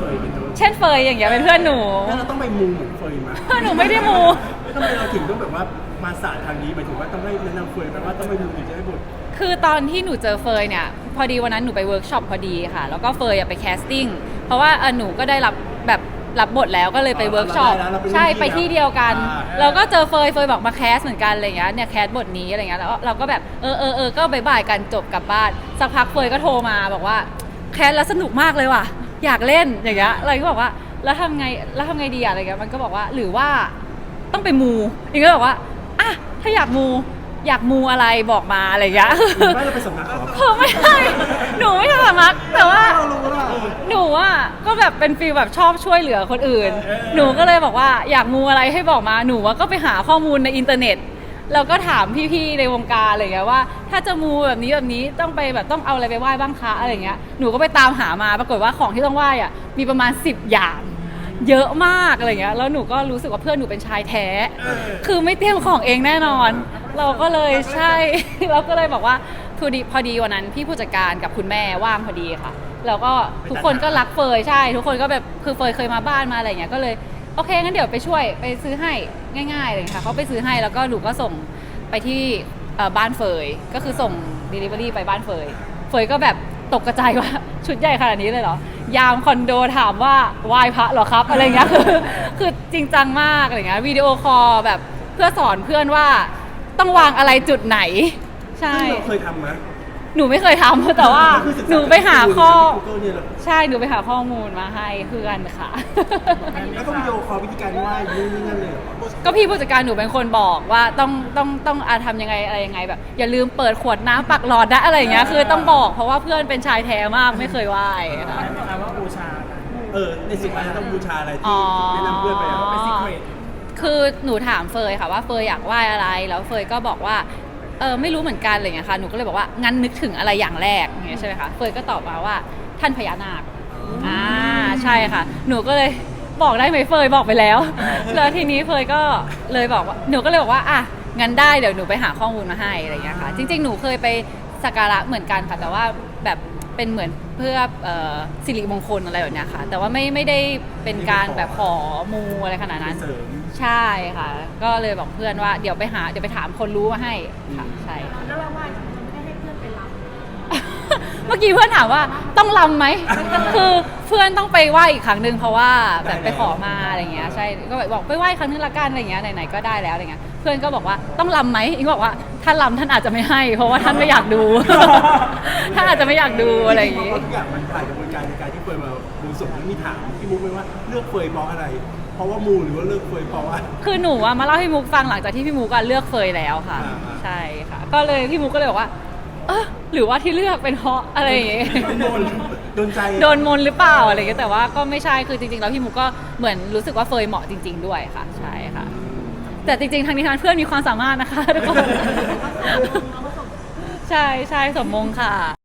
เฟยเป็นต้นเช่นเฟยอย่างเงี้ยเป็นเพื่อนหนู แล้วเราต้องไปมูเหมือนเฟยไหมหนูไม่ได้มู ทำไมเราถึงต้องแบบว่ามาศาสตร์ทางนี้หมายถึงว่าต้องให้แนะนำเฟยแปลว่าต้องไปมูถึงจะได้บทคือตอนที่หนูเจอเฟยเนี่ย พอดีวันนั้นหนูไปเวิร์กช็อปพอดีค่ะ แล้วก็เฟยอะไปแคสติ้งเพราะว่าเออหนูก็ได้รับแบบรับบทแล้วก็เลยไปอ๋อเวิร์กช็อปเราได้แล้วเราเป็นรุ่นใช่พี่ไปที่เดียวกันอ่าแล้วก็เจอเฟยเฟยบอกมาแคสเหมือนกันอะไรเงี้ยเนี่ยแคสบทนี้อะไรเงี้ยแล้วเราก็แบบเออเออเออก็บายบายกันจบกลับบ้านสักพักเฟยก็โทรมาบอกว่าแคสแล้วสนุกมากเลยว่ะ อยากเล่นอย่างเงี้ยเราก็บอกว่าแล้วทำไงแล้วทำไงดีอะอะไรเงี้ยมันก็บอกว่าหรือว่าต้องไปมูอีกก็บอกว่าอะถ้าอยากมูอยากมูอะไรบอกมาอะไรอย่างเงี้ย ไม่เราไปสำนักเขาคือไม่ใช่ หนูไม่ใช่สามักแต่ว่า เรารู้ว่าหนูอะก็แบบเป็นฟีลแบบชอบช่วยเหลือคนอื่น หนูก็เลยบอกว่าอยากมูอะไรให้บอกมา หนูว่าก็ไปหาข้อมูลในอินเทอร์เน็ต แล้วก็ถามพี่ๆในวงการอะไรเงี้ยว่า ถ้าจะมูแบบนี้แบบนี้ต้องไปแบบต้องเอาอะไรไปไหว้บ้างคะอะไรเงี้ยหนูก็ไปตามหามาปรากฏว่าของที่ต้องไหว้อะมีประมาณ 10 อย่าง เยอะมากอะไรเงี้ยแล้วหนูก็รู้สึกว่าเพื่อนหนูเป็นชายแท้ คือไม่เตรียมของเองแน่นอน เราก็เลยใช่ เราก็เลยบอกว่าพอดีพอดีวันนั้นพี่ผู้จัดการกับคุณแม่ว่างพอดีค่ะ แล้วก็ทุกคนก็รักเฟยใช่ ทุกคนก็แบบคือเฟยเคยมาบ้านมาอะไรเงี้ยก็เลย อเคงั้นเดี๋ยวไปช่วยไปซื้อให้ง่ายๆเลยค่ะเขาไปซื้อให้แล้วก็หนูก็ส่งไปที่บ้านเฟยก็คือส่ง Delivery ไปบ้านเฟยเฟยก็แบบตกกระจายว่าชุดใหญ่ขนาดนี้เลยเหรอ ยามคอนโดถามว่าไหว้พระเหรอครับ อะไรเงี้ยคือคือจริงจังมากอะไรเงี้ยวิดีโอคอลแบบเพื่อสอนเพื่อนว่าต้องวางอะไรจุดไหน ใช่เราเคยทำไหม หนูไม่เคยทำแต่ว่าคือศึกษหนูไปหาข้อ จาก Google เนี่ยเหรอใช่หนูไปหาข้อมูลมาให้เพื่อนค่ะ แล้วก็วิดีโอคอลวิธีการไหว้นู่นนี่นั่นเลยเหรอก็พี่ผู้จัดการหนูเป็นคนบอกว่าต้องต้องต้องอาทำยังไงอะไรยังไงแบบ อย่าลืมเปิดขวดน้ำปักหลอดนะอะไรอย่างเงี้ยคือต้องบอกเพราะว่าเพื่อนเป็นชายแท้มากไม่เคยไหว้ค่ะ คำว่าบูชา เออ ในสิบวันต้องบูชาอะไรอ๋ที่อแนะนำเพื่อนไปอะ เป็นซีเครตคือหนูถามเฟยค่ะว่าเฟยอยากไหว้อะไร แล้วเฟยก็บอกว่า เออไม่รู้เหมือนกันอะไรอย่างเงี้ยค่ะหนูก็เลยบอกว่างั้นนึกถึงอะไรอย่างแรกอย่างเงี้ยใช่ไหมคะเฟยก็ตอบมาว่าท่านพญานาคอ่าใช่ค่ะ หนูก็เลยบอกได้ไหมเฟยบอกไปแล้ว แล้วทีนี้เฟยก็เลยบอกว่าหนูก็เลยบอกว่าอะงั้นได้เดี๋ยวหนูไปหาข้อมูลมาให้อะไรอย่างเงี้ยค่ะ จริง ๆ หนูเคยไปสักการะเหมือนกันค่ะแต่ว่าแบบ เป็นเหมือนเพื่อเอ่อสิริมงคลอะไรแบบเนี้ยค่ะ แต่ว่าไม่ไม่ได้เป็นการแบบขอมูอะไรขนาดนั้น เสริม ใช่ค่ะ ก็เลยบอกเพื่อนว่าเดี๋ยวไปหาเดี๋ยวไปถามคนรู้มาให้ค่ะใช่ค่ะแล้วเราไหว้ทำไมไม่ได้ให้เพื่อนไปรับ เมื่อกี้เพื่อนถามว่าต้องลำไหม คือเพื่อนต้องไปไหว้อีกครั้งหนึ่งเพราะว่าแบบไปขอมาอะไรเงี้ยใช่ก็บอกไปไหว้ครั้งนึงละกันอะไรเงี้ยไหนๆก็ได้แล้วอะไรเงี้ยเพื่อนก็บอกว่าต้องลำไหมอิงบอกว่า ถ้าลำท่านอาจจะไม่ให้ เพราะว่าท่านไม่อยากดู ท่านอาจจะไม่อยากดูอะไรอย่างงี้งี้ทุกอย่างมันผ่านกระบวนการในการที่เฟยมาดูสมที่มีถามพี่มุกไหมว่าเลือกเฟยเพราะอะไร เพราะว่ามูหรือว่าเลือกเฟยเพราะว่า คือหนูอะมาเล่าให้พี่มุกฟังหลังจากที่พี่มุกอะเลือกเฟยแล้วค่ะ อ่าใช่ค่ะ ก็เลยพี่มุกก็เลยบอกว่า เออหรือว่าที่เลือกเป็นเพราะอะไรอย่างเงี้ย โดนโดนใจโดนมนต์หรือเปล่าอะไรเงี้ยแต่ว่าก็ไม่ใช่คือจริงๆแล้วพี่มุกก็เหมือนรู้สึกว่าเฟยเหมาะจริง ๆ ด้วยค่ะ ใช่ค่ะ แต่จริงๆทางนี้ทางเพื่อนมีความสามารถนะคะทุกคน ใช่ใช่สมมงค่ะ